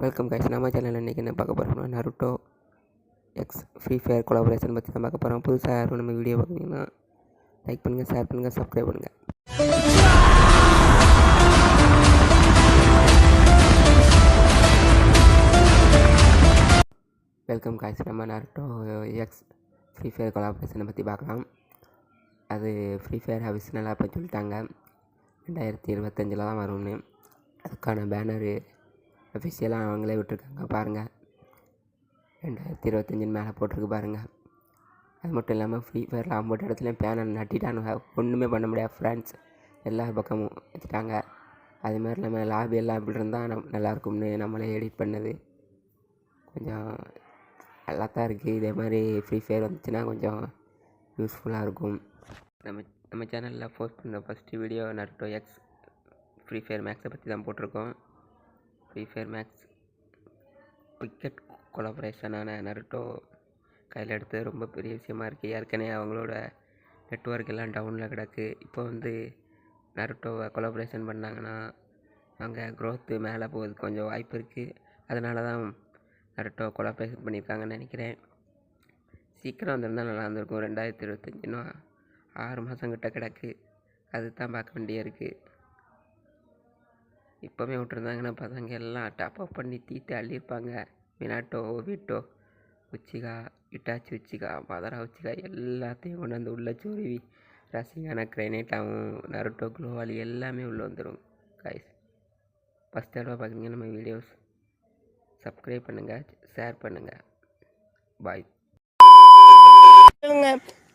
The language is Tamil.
வெல்கம் கைஸ் நம்ம சேனல் இன்றைக்கி என்ன பார்க்க போகிறோம்னா Naruto X Free Fire collaboration பற்றி தான் பார்க்க போகிறோம் புதுசாக யாரும் நம்ம வீடியோ பார்க்குறீங்கன்னா லைக் பண்ணுங்கள் ஷேர் பண்ணுங்கள் சப்ஸ்கிரைப் பண்ணுங்கள் வெல்கம் காய்ஸ் நம்ம நருட்டோ எக்ஸ் ஃப்ரீ ஃபயர் கொலாபரேஷனை பற்றி பார்க்கலாம் அது ஃப்ரீ ஃபயர் அபிஷனலாக இப்போ சொல்லிட்டாங்க ரெண்டாயிரத்தி இருபத்தஞ்சில் தான் வரும்னு அதுக்கான பேனரு அஃபிஷியலாக அவங்களே விட்டுருக்காங்க. பாருங்கள் ரெண்டாயிரத்தி இருபத்தஞ்சின்னு மேலே போட்டிருக்கு பாருங்கள் அது மட்டும் இல்லாமல் ஃப்ரீ ஃபயரில் ஐம்பது இடத்துலையும் பேனை நட்டிட்டானுங்க ஒன்றுமே பண்ண முடியாது. ஃப்ரெண்ட்ஸ் எல்லா பக்கமும் வச்சுட்டாங்க அது மாதிரி இல்லாமல் லாபி எல்லாம் இப்படி இருந்தால் நம் நல்லாயிருக்கும்னு நம்மளே எடிட் பண்ணது. கொஞ்சம் நல்லா தான் இருக்குது இதே மாதிரி ஃப்ரீ ஃபயர் வந்துச்சுன்னா கொஞ்சம் யூஸ்ஃபுல்லாக இருக்கும். நம்ம நம்ம சேனலில் போஸ்ட் பண்ண first video Naruto x Free Fire மேக்ஸை பற்றி தான் போட்டிருக்கோம். ஃப்ரீ ஃபயர் மேக்ஸ் கிரிக்கெட் கொலாபரேஷனான நருட்டோ கையில் எடுத்து ரொம்ப பெரிய விஷயமா இருக்குது ஏற்கனவே அவங்களோட நெட்ஒர்க் எல்லாம் டவுனில் கிடக்கு. இப்போ வந்து நருட்டோவை கொலாபரேஷன் பண்ணாங்கன்னா அவங்க க்ரோத்து மேலே போகிறதுக்கு கொஞ்சம் வாய்ப்பு இருக்குது அதனால தான் நருட்டோ கொலாபரேஷன் பண்ணியிருக்காங்கன்னு நினைக்கிறேன். சீக்கிரம் வந்திருந்தால் நல்லா இருந்திருக்கும். ரெண்டாயிரத்தி இருபத்தஞ்சுன்னா ஆறு மாதம் கிட்ட கிடக்கு. அது தான் பார்க்க வேண்டிய இருக்குது இப்போவே விட்டுருந்தாங்கன்னா பசங்க எல்லாம் டாப் அப் பண்ணி தீத்து அள்ளியிருப்பாங்க Minato Obito Uchiha Itachi Uchiha Madara Uchiha எல்லாத்தையும் கொண்டு வந்து உள்ள சொருவி ரசிகான கிரைனேட்டாகவும் நருட்டோ குளோவாலி எல்லாமே உள்ளே வந்துடும். காய்ஸ் ஃபஸ்ட் தடவை பார்க்குறீங்க நம்ம வீடியோஸ் சப்ஸ்கிரைப் பண்ணுங்கள் ஷேர் பண்ணுங்கள் பாய்